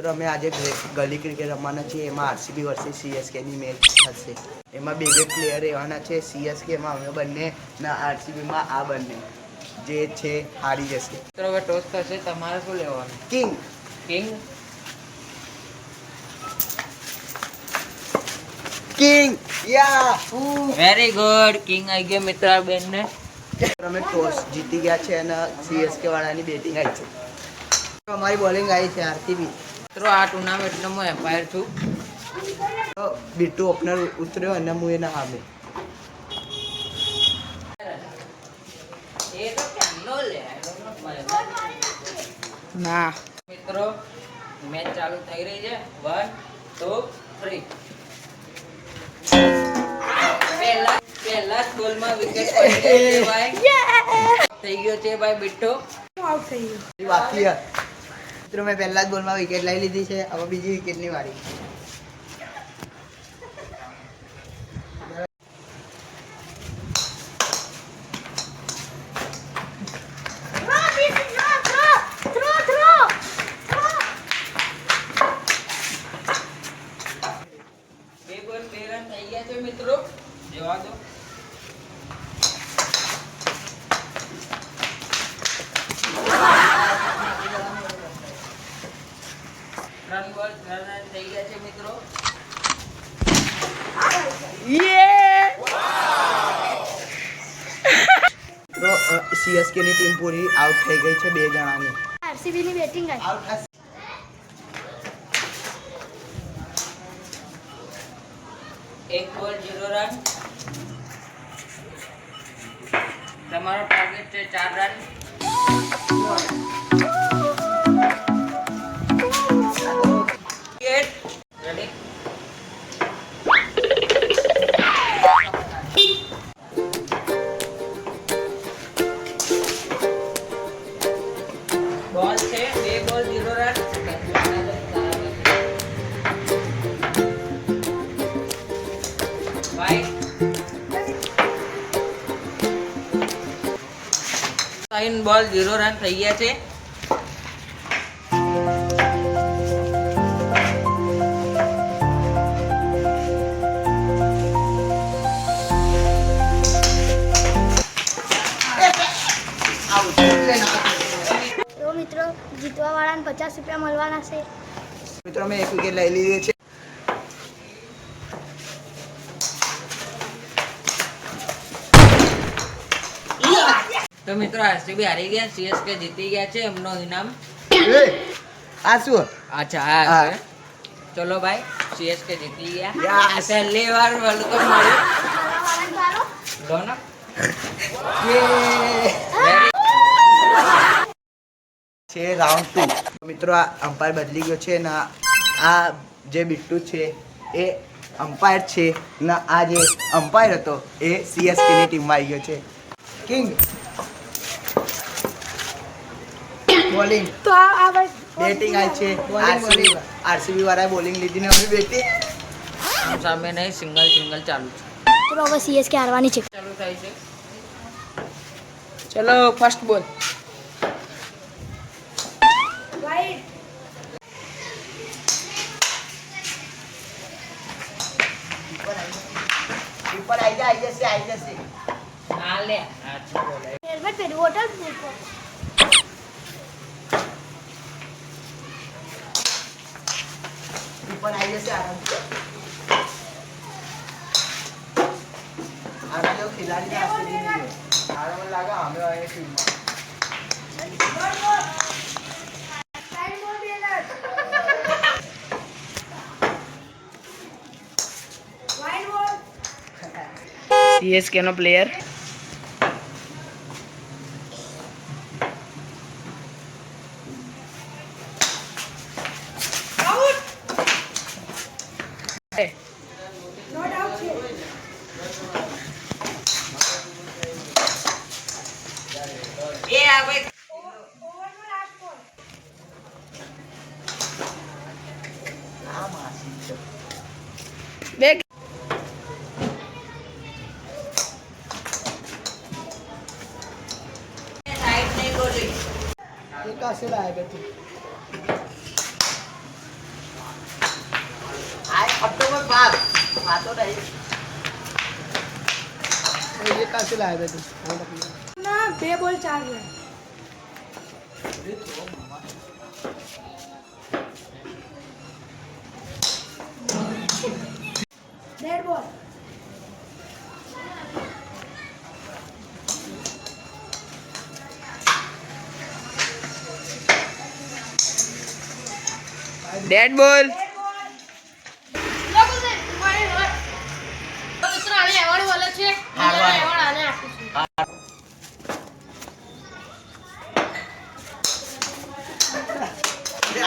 મિત્રો અમે આજે ગલી ક્રિકેટ રમવાના છીએ. એમાં આરસીબી વર્સેસ સીએસકેની મેચ થશે. એમાં બે બે પ્લેયર રહેવાના છે. સીએસકેમાં અમે બંને ના આરસીબીમાં આ બંને. જે છે હારી જશે. મિત્રો હવે ટોસ થશે. તમારે શું લેવાનું? કિંગ કિંગ કિંગ યા વેરી ગુડ કિંગ આવી ગયો મિત્ર બેનને અમે ટોસ જીતી ગયા છે અને સીએસકે વાળાની બેટિંગ આવી છે. અમારી બોલિંગ આવી છે આરસીબી મિત્રો આ ટુર્નામેન્ટનો હું એમ્પાયર છું. બીટુ ઓપનર ઉતર્યો અને હું એના સામે. ના. મિત્રો મેચ ચાલુ થઈ રહી છે. વન ટુ થ્રી પહેલા પહેલા સ્કૂલમાં વિકેટ પડી ગઈ છે ભાઈ. થઈ ગયો છે ભાઈ બિટ્ટો બાકી છે. મિત્રો મેં પહેલા જ બોલમાં વિકેટ લઈ લીધી છે હવે બીજી વિકેટની વારી બે બોલ બે રન થઈ ગયા છે મિત્રો જવા દો ત્રણ બોલ ત્રણ રન થઈ ગયા છે મિત્રો મિત્રો સીએસકે ની ટીમ પૂરી આઉટ થઈ ગઈ છે બે જણાની. આરસીબી ની બેટિંગ આવી ત્રણ બોલ ઝીરો રન થઈ ગયા છે. મિત્રો જીતવા વાળાને પચાસ રૂપિયા મળવાના છે. મિત્રો મેં એક વિકેટ લઈ લીધી છે. તો મિત્રો આરસીબી હારી ગયા સીએસકે જીતી ગયા છે એમનો ઇનામ. આ શું? અચ્છા હા. ચલો ભાઈ સીએસકે જીતી ગયા. પહેલી વાર વર્લ્ડ કપ મળ્યો લો ને. છે રાઉન્ડ ટુ મિત્રો આ અમ્પાયર બદલી ગયો છે ને આ જે બિટ્ટુ છે એ અમ્પાયર છે ને આ જે અમ્પાયર હતો એ સીએસકેની ટીમમાં આવી ગયો છે. King bowling. તો આ આ ભાઈ બેટિંગ આવી છે. આરસીબી આરસીબી વાળાએ બોલિંગ લીધી ને અમે બેટિંગ આમ સામે નહીં સિંગલ સિંગલ ચાલુ છે. તો હવે સીએસકે હારવાની છે. ચાલુ થાય છે. ચલો ફર્સ્ટ બોલ ઉપર આવી જાય આવી જશે આવી જશે. હા લે. હા છે બોલાય. હેલ્મેટ પહેર્યું. હોટલ ઉપર આવી જશે આરામથી આના જેવો ખેલાડી ને આરસીબી નહીં હોય. આને મને લાગે અમે હોય એ ટીમમાં સીએસકે નો પ્લેયર એ આ ભાઈ આ માસી છે બે સાઈડ નહીં બોલી એ કાશે લાગે તું ઓક્ટોબર બાર ખાતો નહીં ના બે બોલ ચાર ગયા ડેડ બોલ ડેડ બોલ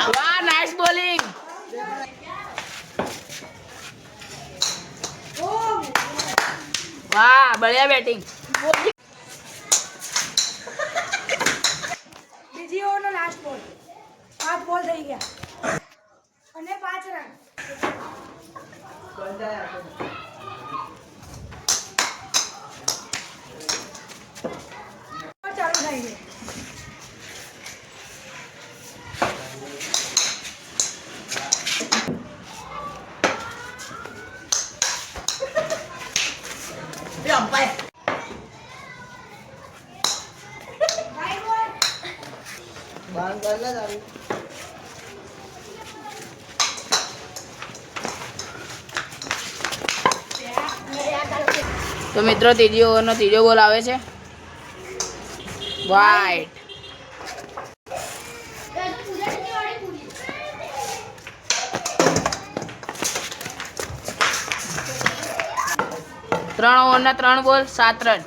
વાહ નાઇસ બોલિંગ વાહ બળિયા બેટિંગ બીજી ઓવરનો લાસ્ટ બોલ પાંચ બોલ થઈ ગયા અને પાંચ રન ચાલુ થઈ ગઈ એ અમ્પાયર રાઈટ બોલ બાર બાર ના આવી તો મિત્રો ઓવરનો ત્રીજો બોલ આવે છે. વાઇટ ત્રણ ઓવરના ત્રણ બોલ સાત રન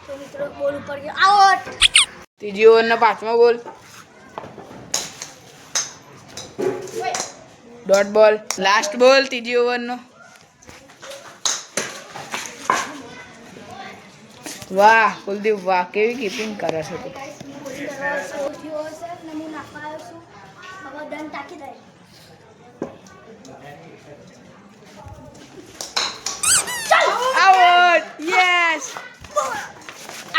તો મિત્રો બોલ ઉપર ગયો આઉટ ત્રીજી ઓવરનો પાંચમો બોલ ડોટ બોલ લાસ્ટ બોલ ત્રીજી ઓવરનો વાહ કુલદીપ વાહ કેવી કીપિંગ કરે છે તું બોલિંગ કરવા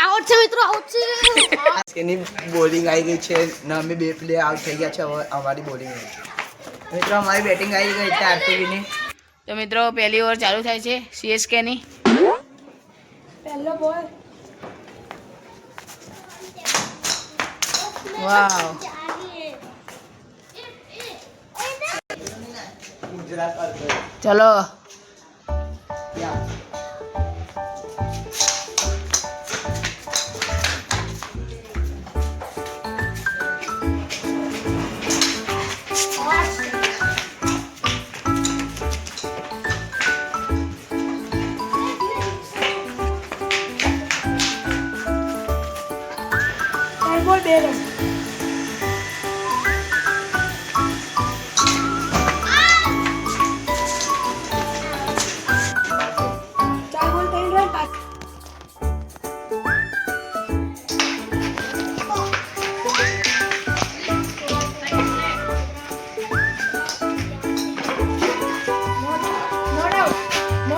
આઉટ છે મિત્રો આઉટ છે. એની બોલિંગ આવી ગઈ છે. ને અમે બે પ્લેયર આઉટ થઈ ગયા છે. હવે અમારી બોલિંગ મિત્રો અમારી બેટિંગ આવી ગઈ છે આરસીબીની તો મિત્રો પહેલી ઓવર ચાલુ થાય છે સીએસકે ની. પહેલો બોલ વાવ ગુજરાત ચલો.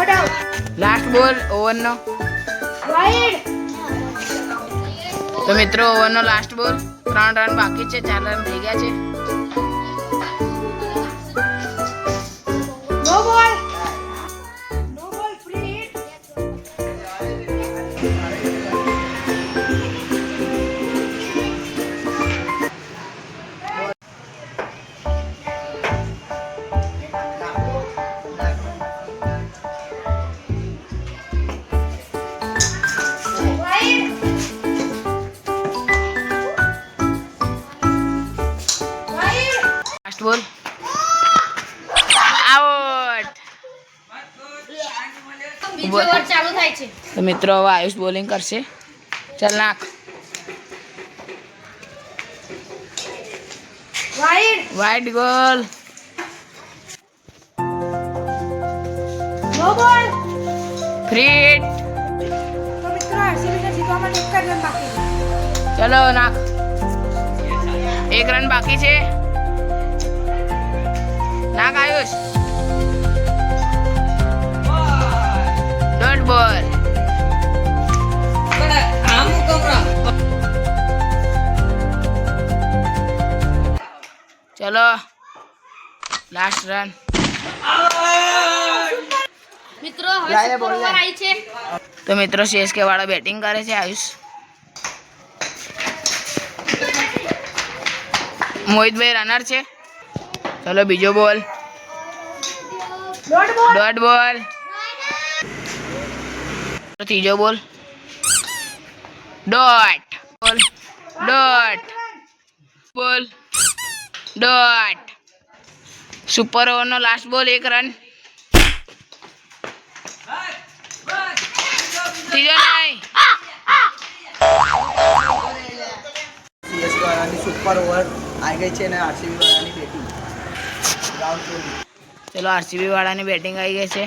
ડાઉટ લાસ્ટ બોલ ઓવરનો વાઈડ તો મિત્રો ઓવરનો લાસ્ટ બોલ ત્રણ રન બાકી છે ચાર રન થઈ ગયા છે. લાસ્ટ બોલ આઉટ મિત્રો હવે આયુષ બોલિંગ કરશે. ચાલ નાખ. વાઇટ ગોલ ફ્રીટ. ચલો નાખ. એક રન બાકી છે. નાખ આયુષ. ડોટ બોલ. ચલો લાસ્ટ રન મિત્રો હવે આવી છે. તો મિત્રો સીએસકે વાળા બેટિંગ કરે છે આયુષ. મોહિતભાઈ રનર છે. ચલો બીજો બોલ. દોઢ બોલ. ડોટ બોલ. ત્રીજો બોલ. ડોટ બોલ. ડોટ બોલ. ડોટ સુપર ઓવરનો લાસ્ટ બોલ એક રન ત્રીજો નહીં. સુપર ઓવર આવી ગઈ છે ને આરસીબી વાળાની ચલો આરસીબી વાળાની બેટિંગ આવી ગઈ છે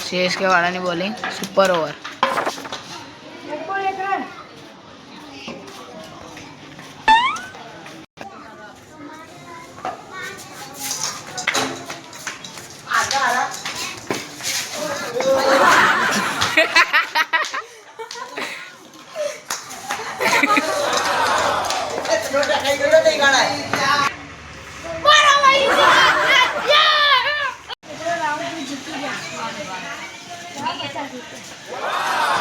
સીએસકે વાળાની બોલિંગ સુપર ઓવર એક da vida.